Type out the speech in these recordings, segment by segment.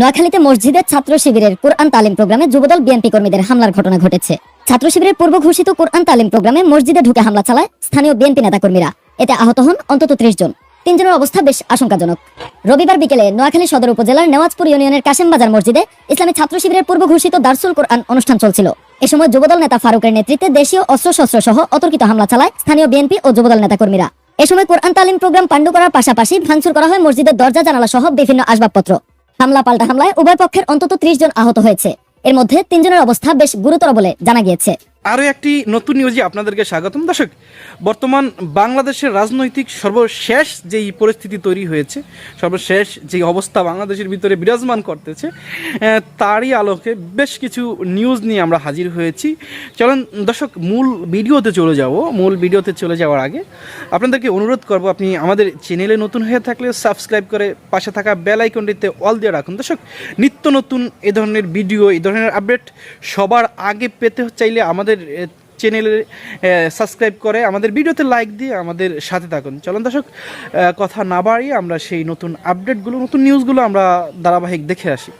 নোয়াখালীতে মসজিদের ছাত্র শিবিরের কোরআন তালিম প্রোগ্রামে যুবদল বিএনপি কর্মীদের হামলার ঘটনা ঘটেছে। ছাত্র শিবিরের পূর্ব ঘোষিত কোরআন তালিম প্রোগ্রামে মসজিদে ঢুকে হামলা চালায় স্থানীয় বিএনপি নেতাকর্মীরা। এতে আহত হন অন্তত ত্রিশ জন। তিনজনের অবস্থা বেশ আশঙ্কাজনক। রবিবার বিকেলে নোয়াখালী সদর উপজেলার নেওয়াজপুর ইউনিয়নের কাশেমবাজার মসজিদে ইসলামী ছাত্র শিবিরের পূর্ব ঘোষিত দারসুল কোরআন অনুষ্ঠান চলছিল। এ সময় যুবদল নেতা ফারুকের নেতৃত্বে দেশীয় অস্ত্রশস্ত্র সহ অতর্কিত হামলা চালায় স্থানীয় বিএনপি ও যুবদল নেতাকর্মীরা। এ সময় কোরআন তালিম প্রোগ্রাম পাণ্ডু করার পাশাপাশি ভাঙচুর করা হয় মসজিদের দরজা জানালা সহ বিভিন্ন আসবাবপত্র। হামলা পাল্টা হামলায় উভয় পক্ষের অন্তত ত্রিশ জন আহত হয়েছে। এর মধ্যে তিনজনের অবস্থা বেশ গুরুতর বলে জানা গিয়েছে। আরও একটি নতুন নিউজে আপনাদেরকে স্বাগতম। দর্শক, বর্তমান বাংলাদেশের রাজনৈতিক সর্বশেষ যেই পরিস্থিতি তৈরি হয়েছে, সর্বশেষ যেই অবস্থা বাংলাদেশের ভিতরে বিরাজমান করতেছে তারই আলোকে বেশ কিছু নিউজ নিয়ে আমরা হাজির হয়েছি। চলুন দর্শক, মূল ভিডিওতে চলে যাব। মূল ভিডিওতে চলে যাওয়ার আগে আপনাদেরকে অনুরোধ করব, আপনি আমাদের চ্যানেলে নতুন হয়ে থাকলে সাবস্ক্রাইব করে পাশে থাকা বেল আইকনটিতে অল দিয়ে রাখুন। দর্শক, নিত্য নতুন এ ধরনের ভিডিও এই ধরনের আপডেট সবার আগে পেতে চাইলে আমাদের চ্যানেলে সাবস্ক্রাইব করে আমাদের ভিডিওতে লাইক দিয়ে আমাদের সাথে থাকুন। চলুন দর্শক কথা না বাড়িয়ে আমরা সেই নতুন আপডেটগুলো নতুন নিউজগুলো আমরা ধারাবাহিক দেখে আসি।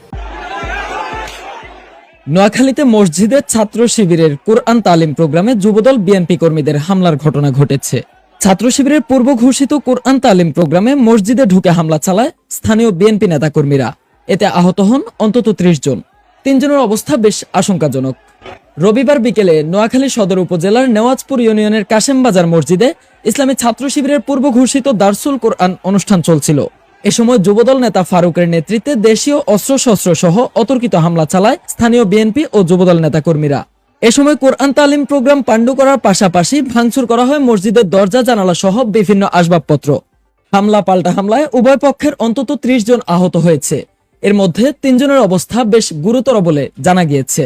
নোয়াখালীতে মসজিদের ছাত্র শিবিরের কোরআন তালিম প্রোগ্রামে যুবদল বিএনপি কর্মীদের হামলার ঘটনা ঘটেছে। ছাত্র শিবিরের পূর্ব ঘোষিত কোরআন তালিম প্রোগ্রামে মসজিদে ঢুকে হামলা চালায় স্থানীয় বিএনপি নেতাকর্মীরা। এতে আহত হন অন্তত ত্রিশ জন। তিনজনের অবস্থা বেশ আশঙ্কাজনক। রবিবার বিকেলে নোয়াখালী সদর উপজেলার নেওয়াজপুর ইউনিয়নের কাশেমবাজার মসজিদে ইসলামী ছাত্র শিবিরের পূর্ব ঘোষিত দারসুল কোরআন অনুষ্ঠান চলছিল। এ সময় যুবদল নেতা ফারুকের নেতৃত্বে দেশীয় অস্ত্রশস্ত্র সহ অতর্কিত হামলা চালায় স্থানীয় বিএনপি ও যুবদল নেতাকর্মীরা। এ সময় কোরআন তালিম প্রোগ্রাম পাণ্ডু করার পাশাপাশি ভাঙচুর করা হয় মসজিদের দরজা, জানালা সহ বিভিন্ন আসবাবপত্র। হামলা পাল্টা হামলায় উভয় পক্ষের অন্তত ত্রিশ জন আহত হয়েছে। এর মধ্যে তিনজনের অবস্থা বেশ গুরুতর বলে জানা গিয়েছে।